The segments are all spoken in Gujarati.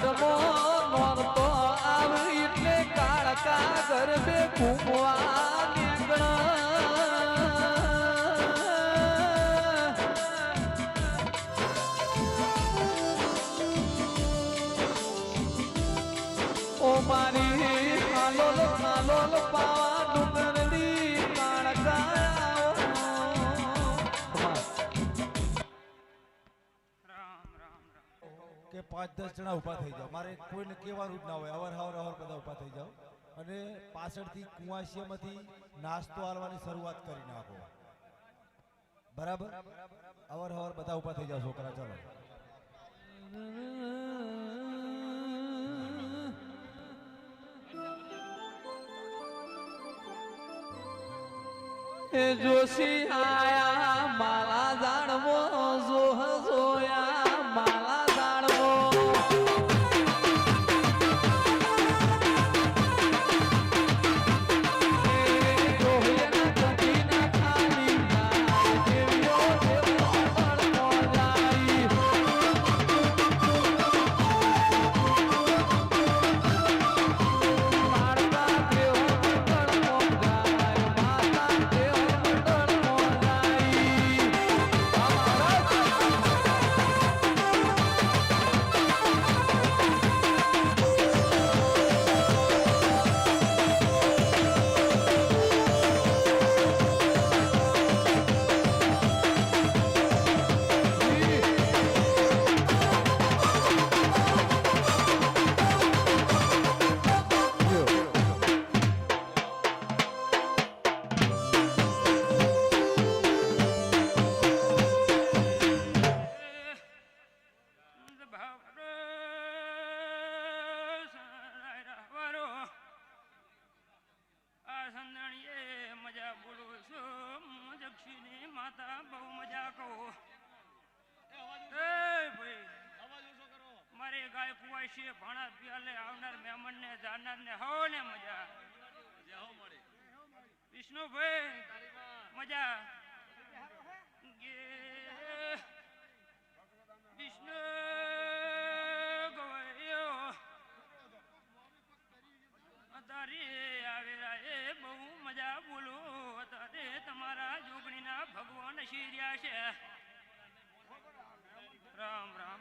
પાછળમો નોરતો આવે એટલે કાળકા ગરબે ઘૂમવા નીકળ ઓ મારી હાલોલ હાલોલ પાવા કે પાંચ દસ જણા ઊભા થઈ જાઓ. મારે કોઈને કહેવાનું જ ના હોય. અવર હવર અવર બધા ઊભા થઈ જાઓ. અને પાછળથી કુવાશિયામાંથી નાસ્તો આલવાની શરૂઆત કરી નાખો બરાબર? અવર હવર બધા ઊભા થઈ જાઓ, છોકરા. ચાલો. જોશી આયા મારે ગાય કુવાય છે ભાણા આવનાર મહેમાન ને જાનાર ને હો ને મજા વિષ્ણુભાઈ, મજા. એ બહુ મજા બોલો અત્યારે તમારા જોગણીના ભગવાન શીર્યા છે. રામ રામ.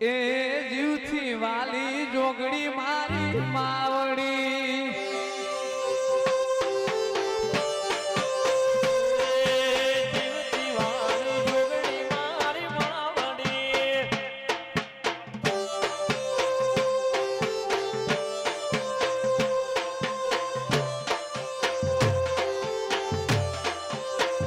એ જીવથી વાલી જોગણી મારી માવ